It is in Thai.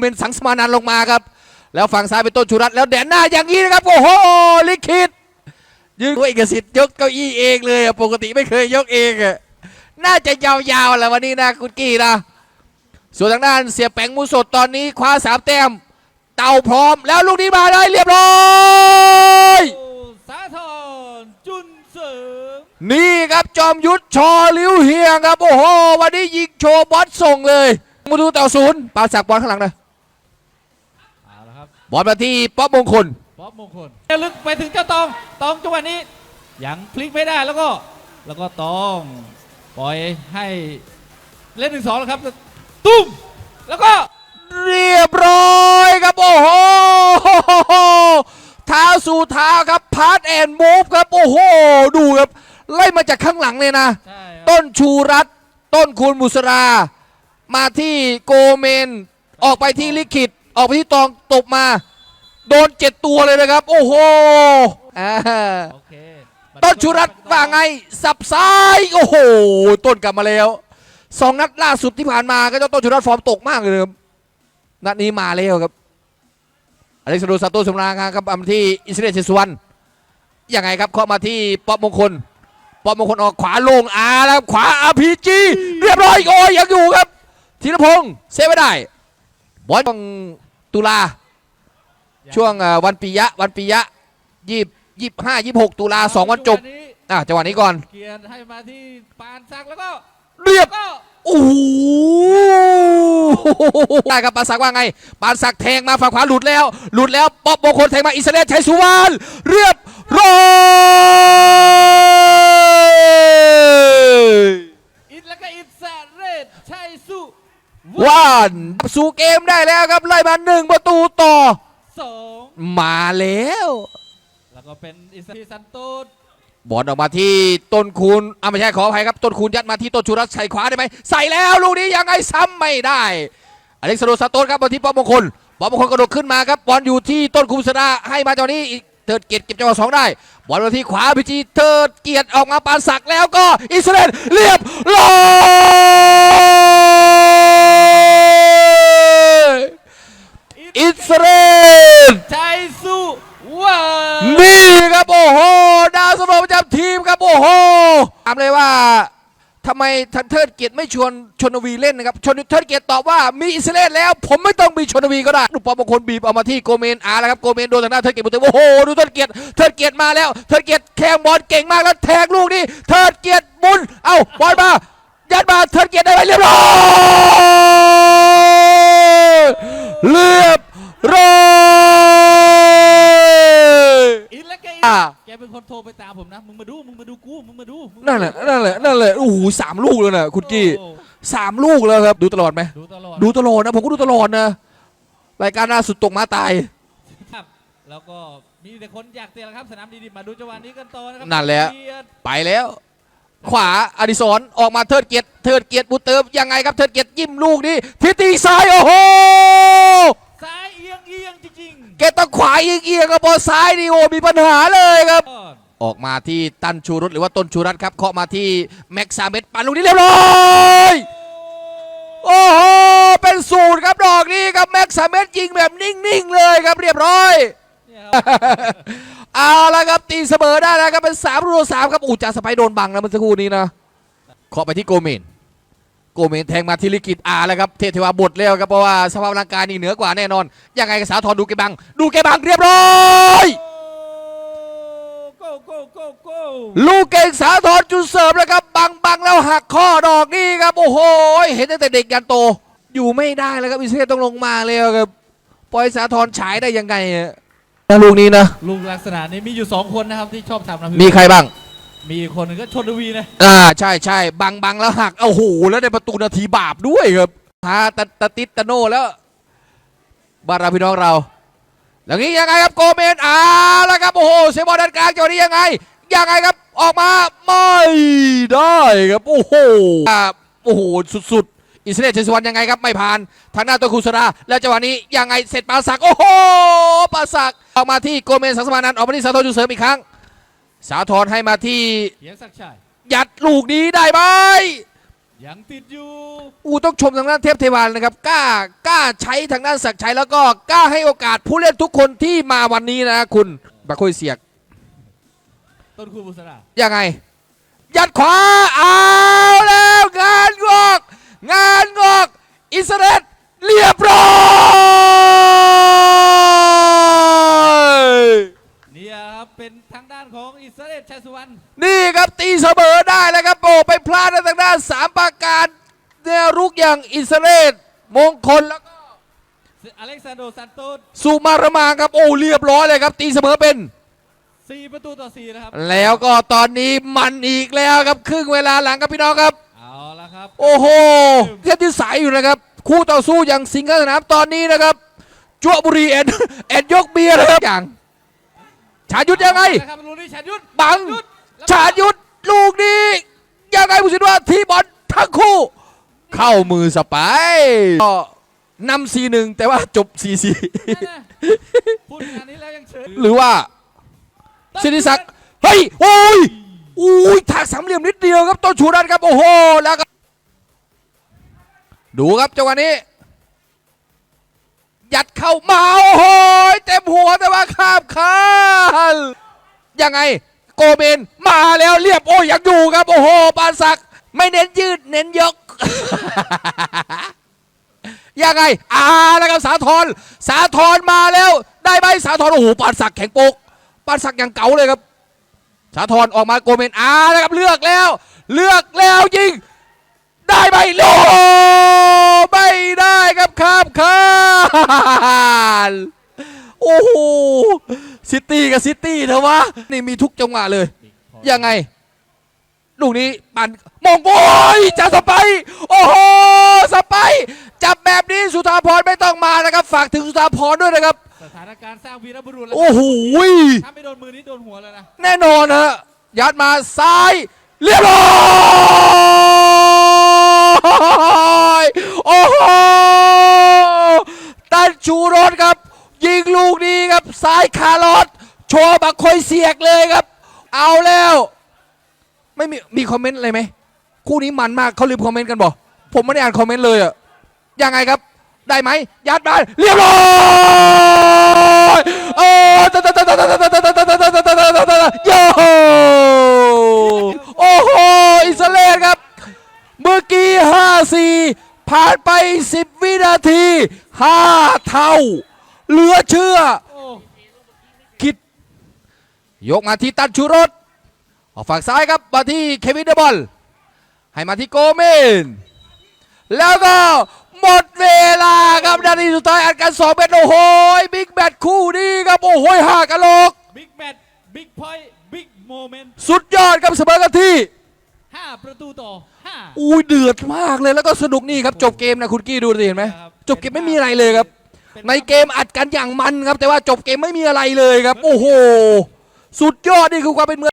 เมนสังสมานันท์ลงมาครับ แล้วฝั่งซ้ายเป็นต้นชุรัตน์แล้วแดนหน้าอย่างนี้นะครับ โอ้โหลิขิตยืนตัวเอกสิทธิ์ยกเก้าอี้เองเลยอะปกติไม่เคยยกเองอะน่าจะยาวๆแหละวันนี้นะคุณกี้นะส่วนทางด้านเสียแปงมูสดตอนนี้คว้าสามแต้มเต่าพร้อมแล้วลูกนี้มาได้เรียบร้อยโอ้สาธรจุนเสริมนี่ครับจอมยุทธชอลิ้วเฮียงครับ โอ้โห วันนี้ยิงโชว์บอลส่งเลยมาดูต่อศูนย์ปาสักบอลข้างหลังหนะเอาละครั บบอลมาที่ป๊อปมงคล ป๊อปมงคลลึกไปถึงเจ้าตอง ตองจังหวะนี้ยังพลิกไม่ได้แล้วก็ แล้วก็ตอง ปล่อยให้เล่นหนึ่งสองแล้วครับ ตุ้ม แล้วก็เรียบร้อยครับ โอ้โหเท้าสู่เท้าครับพาร์ตแอนด์มูฟครับ โอ้โห ดูครับ ไล่มาจากข้างหลังเลยนะใช่ครับต้นชูรัตน์ต้นคูณบุษรา มาที่โกเมน ออกไปที่ลิขิต ออกไปที่ตองตบมา โดนเจ็ดตัวเลยนะครับ โอ้โหอ่าโอเคต้นชูรัตน์ว่าไง สับซ้าย โอ้โห ต้นกลับมาแล้วสองนัดล่าสุดที่ผ่านมาก็เจ้าต้นชูรัตน์ฟอร์มตกมากเลยครับนัดนี้มาแล้วครับอเล็กซานโดซาโตสมรางครับมาที่อิสราเอลเชสุวรรณยังไงครับเข้ามาที่ป๊อปมงคลป๊อปมงคลออกขวาลงอาแล้วขวาอาพีจีเรียบร้อยโอ้ยยังอยู่ครับธีรพงศ์เซฟไม่ได้บอลช่วง ตุลาช่วงเอ่อวันปียะวันปียะยี่ยี่ห้ายี่หกตุลาสองวันจบอะจังหวะนี้ก่อนเกียรติให้มาที่ปานซักแล้วก็เรียบก็โอ้โหได้ครับปานศักดิ์ว่าไง ปานศักดิ์แทงมาฝั่งขวาหลุดแล้ว หลุดแล้ว ป๊อปมงคลแทงมาอิสราเอลชัยสุวรรณเรียบร้อย อินแล้วก็อินแซเรศชัยสุ วานสู่เก มได้แล้วครับ ไล่มาหนึ่งประตูต่อ สองมาแล้ว แล้วก็เป็นอิสราซันโตสบอลออกมาที่ต้นคูณอะไม่ใช่ขออภัยครับ ต้นคูณยัดมาที่ต้นชูรัตน์ใส่ขวาได้ไหมใส่แล้วลูกนี้ยังไงซ้ำไม่ได้ อเล็กซานโดซาโตสครับมาที่ป๊อปมงคลป๊อปมงคลกระโดดขึ้นมาครับบอลอยู่ที่ต้นคูณสดาให้มาจังหวะนี้อีกเทิดเกียรติเก็บจังหวะสองได้ บอลมาที่ขวาพิจิเทิดเกียรติออกมาปานศักดิ์แล้วก็อิสราเอลเรียบร้อยอิ สราเอลชัยสุวรรณนี่ครับโอ้โหดาวสำรองประจำทีมครับโอ้โหถามเลยว่าทำไมทันเทิดเกียรติไม่ชวนชนวีเล่นนะครับชนเทิดเกียรติตอบว่ามีอิสราเอลแล้ว ผมไม่ต้องมีชนวีก็ได้ลูกปอมบางคนบีบเอามาที่โกเมนอาแล้วครับโกเมนโดนทางหน้าเทิดเกียรติหมดเลยโอ้โหดูเทิดเกียรติเทิดเกียรติมาแล้วเทิดเกียรติแข่งบอลเก่งมากแล้วแทงลูกนี้เทิดเกียรติบุญเอ้าบอลมายัดมาเทิดเกียรติได้ไหมเรียบร้อยเรียบร้อย อินแล้วก็อิน อ่า แกเป็นคน โทรไปตามผมนะ มึงมาดู มึงมาดูกู มึงมาดูมึงมาดูนั่นแหละนั่นแหละนั่นแหละโอ้โหสามลูกเลยนะคุณกี้โอ้สามลูกแล้วครับ ดูตลอดไหมดูตลอดดูตลอดนะ ผมก็ดูตลอดนะรายการล่าสุดตกมาตาย ครับ แล้วก็มีแต่คนอยากเตะแล้วครับ สนามดีๆมาดูจังหวะนี้กันต่อนะครันั่นแหละเกียรติไปแล้ว ขวาอดิศรออกมาเทิดเกียรติเทิดเกียรติบุญเติมยังไงครับเทิดเกียรติยิ้มลูกนี้ทิศตีซ้ายโอ้โหซ้า ยเอียงเอียงจริงแกต้องขวาเอียงๆกับบอลซ้ายนี่โอ้มีปัญหาเลยครับๆก่อนออกมาที่ตันชูรสหรือว่าต้นชูรัตน์ครับเคาะมาที่แม็กซาเมตปันลูกนี้เรียบร้อยโอ้โหเป็นสูตรครับดอกนี้ครับแม็กซาเมตยิงแบบนิ่งๆเลยครับเรียบร้อยเนี่ยครับเอาละครับตีเสมอได้แล้วครับเป็น3ามรูสามครับอูจ่าสไปร์โดนบังแล้วเมื่อสักครู่นี้นะเคาะไปที่โกเมน โกเมนแทงมาที่ลิกิตอาแล้วครับเทพเทวาบดแล้วครับเพราะว่าสภาพร่างกายนี่เหนือกว่าแน่นอนยังไงกสาทรดูแกบัง ดูแกบังเรียบร้อยโก้โก้โก้โก้ลูกเก่งสาทรจุดเสริมแล้วครับบังบังแล้วหักข้อดอกนี่ครับโอ้โหเห็นตั้งแต่เด็กยันโต อยู่ไม่ได้แล้วครับอิสราเอลต้องลงมาแล้วครับปล่อยสาทรฉายได้ยังไงอะลูกนี้นะลูกลักษณะนี้มีอยู่สองคนนะครับที่ชอบทำนะพี่มีใครบ้าง มีอีกคนหนึ่งก็ชนวีนะอ่าใช่ใช่บังบังแล้วหักโอ้โหแล้วได้ประตูนาทีบาปด้วยครับฮาตะตะติดตะโนแล้วบาราพี่น้องเราอย่างนี้ยังไงครับโกเมนอ่าแล้วครับโอ้โหเซบอลด้านกลางจังหวะนี้ยังไงยังไงครับออกมาไม่ได้ครับโอ้โหอ่าโอ้โหสุดๆอิสราเอลเชยสวรรณยังไงครับไม่ผ่านทางหน้าตัวคุสราแล้วจังหวะนี้ยังไงเสร็จปาสักโอ้โหปาสักออกมาที่โกเมนสังสมานันท์ออกมาที่สาธรจุดเสริมอีกครั้ง สาธรให้มาที่เยียงศักดิ์ชัยยัดลูกนี้ได้ไหมยังติดอยู่อูต้องชมทางด้านเทพเทวานะครับกล้ากล้าใช้ทางด้านศักดิ์ชัยแล้วก็กล้าให้โอกาสผู้เล่นทุกคนที่มาวันนี้นะคุณบักคุยเสียกต้นคูบุษรายังไง ยัดขวาเอาแล้วงานงอก งานงอก อิสราเอลเรียบร้อย เนี่ยครับ เป็นทางด้านของอิสราเอลชัยสุวรรณนี่ครับตีเสมอได้แล้วครับโอ้ไปพลาดทางด้านสามประการแนวรุกอย่างอิสราเอลมงคลแล้วก็อเล็กซานโดซันโตสสุมารมาครับโอ้เรียบร้อยเลยครับ ตีเสมอเป็นสี่ประตูต่อสี่นะครับแล้วก็ตอนนี้มันอีกแล้วครับครึ่งเวลาหลังครับพี่น้องครับ เอาละครับ โอ้โหเทียบที่สายอยู่นะครับ คู่ต่อสู้อย่างสิงห์สนามตอนนี้นะครับจั่วบุรีเอ็นเอ็นยกเบียร์นะครับอย่าง ชาญยุทธยังไงนะครับลูกนี้ชาญยุทธบังยุทธชาญยุทธลูกนี้ยังไงผู้สินว่าทีบอลทั้งคู่ เข้ามือสไปร์ก็นำสี่หนึ่งแต่ว่าจบสี่สี่นั่นนะพูดขนาดนี้แล้วยังเฉยหรือว่าสิริศักดิ์เฮ้ยโอ้ยโอ้ยถากสามเหลี่ยมนิดเดียวครับต้นชูรันครับโอ้โหแล้วก็ดูครับจังหวะนี้ยัดเข้ามาโอ้โหเต็มหัวแต่ว่าข้ามคาน ยังไงโกเมนมาแล้วเรียบโอ้ยยังอยู่ครับ โอ้โหปานศักดิ์ไม่เน้นยืดเน้นยก ยังไงอ่าแล้วครับสาธรสาธรมาแล้ว ได้ไหมสาธรโอ้โหปานศักดิ์แข็งโปกปานศักดิ์ยังเก๋าเลยครับ สาธรออกมาโกเมนอ่าแล้วครับเลือกแล้ว เลือกแล้วยิงได้ไหมโลไม่ได้ครับข้ามคาน โอ้โหซิตี้กับซิตี้เถอะวะนี่มีทุกจังหวะเลย ยังไง ลูกนี้ปันมองโอยจะสไปร์โอ้โหสไปร์จับแบบนี้สุธาพรไม่ต้องมานะครับ ฝากถึงสุธาพรด้วยนะครับ สถานการณ์สร้างวีรบุรุษแล้วโอ้โหถ้าไม่โดนมือนี้โดนหัวแล้วนะ แน่นอนฮะยัดมาซ้ายเรียบร้อยโอ้โหตันชูรถครับ ยิงลูกนี้ครับซ้ายคารอสโชว์บักคอยเสียกเลยครับ เอาแล้ว ไม่มีมีคอมเมนต์อะไรไหมคู่นี้มันมากเขาลืมคอมเมนต์กันบอกผมไม่ได้อ่านคอมเมนต์เลยอะยังไงครับ ได้ไหมยัดมาเรียบร้อยโอ้ตะตะตะตะตตตตตตตตตตะตะโยโอ้โหอิสราเอลครับ เมื่อกี้5-4 ผ่านไป 10 วินาที 5 เท่า เหลือเชื่อโอ้คิด ยกมาที่ตันชูรสออกฝั่งซ้ายครับมาที่เควินเดบอล ให้มาที่โกเมน แล้วก็หมดเวลาครับนาทีสุดท้ายอัดกันสองเป็นโอ้โหบิ๊กแบทคู่นี้ครับโอ้โหห้ากะโหลกบิ๊กแมตช์บิ๊กพอยต์บิ๊กโมเมนต์สุดยอดครับเสมอกันที่ห้าประตูต่อห้าอุ้ยเดือดมากเลยแล้วก็สนุกนี่ครับจบเกมนะคุณกี้ดูสิเห็นไหมครับจบเกมไม่มีอะไรเลยครับเป็น ในเกมอัดกันอย่างมันครับ แต่ว่าจบเกมไม่มีอะไรเลยครับ โอ้โห สุดยอดนี่คือความเป็นมือ